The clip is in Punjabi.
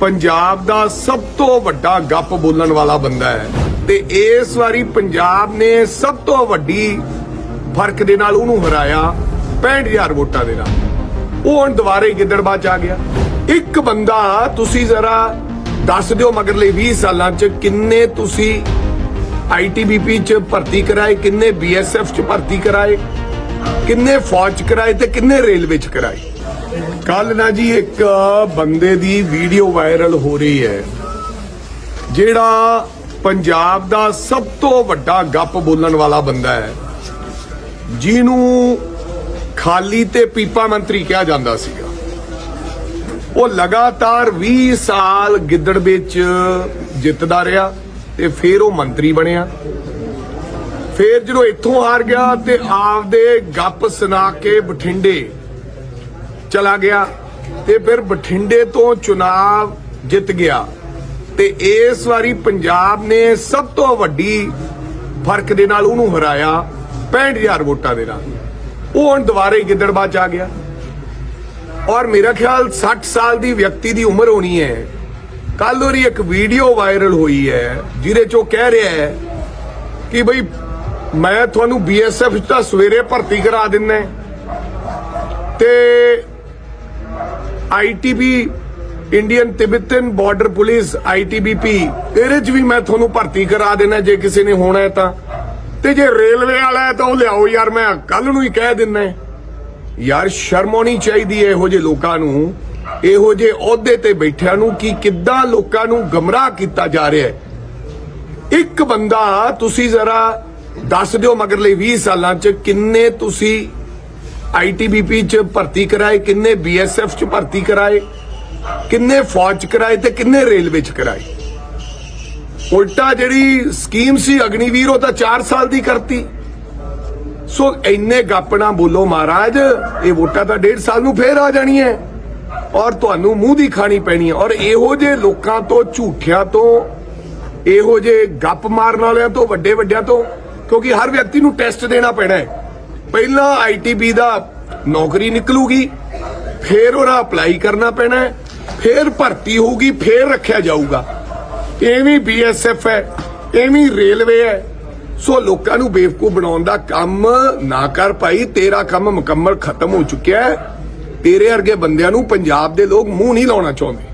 ਪੰਜਾਬ ਦਾ ਸਭ ਤੋਂ ਵੱਡਾ ਗੱਪ ਬੋਲਣ ਵਾਲਾ ਬੰਦਾ ਹੈ। ਤੇ ਇਸ ਵਾਰੀ ਪੰਜਾਬ ਨੇ ਸਭ ਤੋਂ ਵੱਡੀ ਫ਼ਰਕ ਦੇ ਨਾਲ ਉਹਨੂੰ ਹਰਾਇਆ 65000 ਵੋਟਾਂ ਦੇ ਨਾਲ। ਉਹ ਹੁਣ ਦੁਬਾਰੇ ਗਿੱਦੜਬਾਹ ਚ ਆ ਗਿਆ। ਇੱਕ ਬੰਦਾ ਤੁਸੀਂ ਜ਼ਰਾ ਦੱਸ ਦਿਓ ਮਗਰਲੇ 20 ਸਾਲਾਂ ਚ ਕਿੰਨੇ ਤੁਸੀਂ ਆਈਟੀਬੀਪੀ ਚ ਭਰਤੀ ਕਰਾਏ, ਕਿੰਨੇ ਬੀਐਸਐਫ ਚ ਭਰਤੀ ਕਰਾਏ, ਕਿੰਨੇ ਫੌਜ ਚ ਕਰਾਏ ਤੇ ਕਿੰਨੇ ਰੇਲਵੇ ਚ ਕਰਾਏ। ਕੱਲ ਨਾ ਜੀ ਇੱਕ ਬੰਦੇ ਦੀ ਵੀਡੀਓ ਵਾਇਰਲ ਹੋ ਰਹੀ ਹੈ, ਜਿਹੜਾ ਪੰਜਾਬ ਦਾ ਸਭ ਤੋਂ ਵੱਡਾ ਗੱਪ ਬੋਲਣ ਵਾਲਾ ਬੰਦਾ ਹੈ, ਜਿਹਨੂੰ ਖਾਲੀ ਤੇ ਪੀਪਾ ਮੰਤਰੀ ਕਿਹਾ ਜਾਂਦਾ ਸੀਗਾ। ਉਹ ਲਗਾਤਾਰ 20 ਸਾਲ ਗਿੱਦੜ ਵਿੱਚ ਜਿੱਤਦਾ ਰਿਹਾ ਤੇ ਫਿਰ ਉਹ ਮੰਤਰੀ ਬਣਿਆ। ਫਿਰ ਜਦੋਂ ਇੱਥੋਂ ਹਾਰ ਗਿਆ ਤੇ ਆਪਦੇ ਗੱਪ ਸੁਣਾ ਕੇ ਬਠਿੰਡੇ ਚਲਾ ਗਿਆ ਤੇ ਫਿਰ ਬਠਿੰਡੇ ਤੋਂ ਚੁਣਾਵ ਜਿੱਤ ਗਿਆ। ਤੇ ਇਸ ਵਾਰੀ ਪੰਜਾਬ ਨੇ ਸਭ ਤੋਂ ਵੱਡੀ ਫ਼ਰਕ ਦੇ ਨਾਲ ਉਹਨੂੰ ਹਰਾਇਆ 65000 ਵੋਟਾਂ ਦੇ ਨਾਲ। ਉਹ ਹੁਣ ਦੁਬਾਰੇ ਗਿੱਦੜਬਾਹ ਚ ਆ ਗਿਆ। ਔਰ ਮੇਰਾ ਖਿਆਲ 60 ਸਾਲ ਦੀ ਵਿਅਕਤੀ ਦੀ ਉਮਰ ਹੋਣੀ ਹੈ। ਕੱਲ ਉਹਦੀ ਇੱਕ ਵੀਡੀਓ ਵਾਇਰਲ ਹੋਈ ਹੈ, ਜਿਹਦੇ ਚ ਉਹ ਕਹਿ ਰਿਹਾ ਹੈ ਕਿ ਬਈ ਮੈਂ ਤੁਹਾਨੂੰ ਬੀਐਸਐਫ ਚ ਤਾਂ ਸਵੇਰੇ ਭਰਤੀ ਕਰਾ ਦਿੰਨਾ ਤੇ ITB Indian Tibetan border police ITBP ਇਹਦੇ ਚ ਵੀ ਮੈਂ ਤੁਹਾਨੂੰ ਭਰਤੀ ਕਰਾ ਦੇਣਾ ਜੇ ਕਿਸੇ ਨੇ ਹੋਣਾ ਹੈ ਤਾਂ। ਤੇ ਜੇ ਰੇਲਵੇ ਵਾਲਾ ਹੈ ਤਾਂ ਉਹ ਲਿਆਓ ਯਾਰ, ਮੈਂ ਕੱਲ ਨੂੰ ਹੀ ਕਹਿ ਦਿੰਨਾ ਯਾਰ, ਸ਼ਰਮ ਆਉਣੀ ਚਾਹੀਦੀ ਹੈ ਇਹੋ ਜਿਹੇ ਲੋਕਾਂ ਨੂੰ। ਇਹੋ ਜਿਹੇ ਅਹੁਦੇ ਤੇ ਬੈਠਿਆਂ ਨੂੰ ਕਿ ਕਿੱਦਾਂ ਲੋਕਾਂ ਨੂੰ ਗਮਰਾਹ ਕੀਤਾ ਜਾ ਰਿਹਾ ਹੈ। ਇੱਕ ਬੰਦਾ, ਤੁਸੀਂ ਜ਼ਰਾ ਦੱਸ ਦਿਓ ਮਗਰਲੇ 20 ਸਾਲਾਂ ਚ ਕਿੰਨੇ ਤੁਸੀਂ ਆਈਟੀਬੀਪੀ ਚ ਭਰਤੀ ਕਰਾਏ, ਕਿੰਨੇ ਬੀਐਸਐਫ ਚ ਭਰਤੀ ਕਰਾਏ, ਕਿੰਨੇ ਫੌਜ ਚ ਕਰਾਏ ਤੇ ਕਿੰਨੇ ਰੇਲਵੇ ਚ ਕਰਾਏ। ਉਲਟਾ ਜਿਹੜੀ ਸਕੀਮ ਸੀ ਅਗਨੀਵੀਰ, ਉਹ ਤਾਂ 4 ਸਾਲ ਦੀ ਕਰਤੀ। ਸੋ ਇੰਨੇ ਗੱਪ ਨਾ ਬੋਲੋ ਮਹਾਰਾਜ, ਇਹ ਵੋਟਾਂ ਤਾਂ 1.5 ਸਾਲ ਨੂੰ ਫੇਰ ਆ ਜਾਣੀਆਂ। ਔਰ ਤੁਹਾਨੂੰ ਮੂੰਹ ਦੀ ਖਾਣੀ ਪੈਣੀ ਹੈ। ਔਰ ਇਹੋ ਜਿਹੇ ਲੋਕਾਂ ਤੋਂ, ਝੂਠਿਆਂ ਤੋਂ, ਇਹੋ ਜਿਹੇ ਗੱਪ ਮਾਰਨ ਵਾਲਿਆਂ ਤੋਂ, ਵੱਡੇ ਵੱਡਿਆਂ ਤੋਂ, ਕਿਉਂਕਿ ਹਰ ਵਿਅਕਤੀ ਨੂੰ ਟੈਸਟ ਦੇਣਾ ਪੈਣਾ ਹੈ। ਪਹਿਲਾਂ ਆਈਟੀਬੀ ਦਾ ਨੌਕਰੀ ਨਿਕਲੂਗੀ, ਫਿਰ ਉਹਦਾ ਅਪਲਾਈ ਕਰਨਾ ਪੈਣਾ ਫਿਰ ਭਰਤੀ ਹੋਊਗੀ, ਫਿਰ ਰੱਖਿਆ ਜਾਊਗਾ। ਐਵੇਂ ਬੀਐਸਐਫ ਹੈ, ਐਵੇਂ ਰੇਲਵੇ ਹੈ। ਸੋ ਲੋਕਾਂ ਨੂੰ ਬੇਵਕੂਫ ਬਣਾਉਣ ਦਾ ਕੰਮ ਨਾ ਕਰ ਭਾਈ, ਤੇਰਾ ਕੰਮ ਮੁਕੰਮਲ ਖਤਮ ਹੋ ਚੁੱਕਿਆ ਹੈ। ਤੇਰੇ ਵਰਗੇ ਬੰਦਿਆਂ ਨੂੰ ਪੰਜਾਬ ਦੇ ਲੋਕ ਮੂੰਹ ਨਹੀਂ ਲਾਉਣਾ ਚਾਹੁੰਦੇ।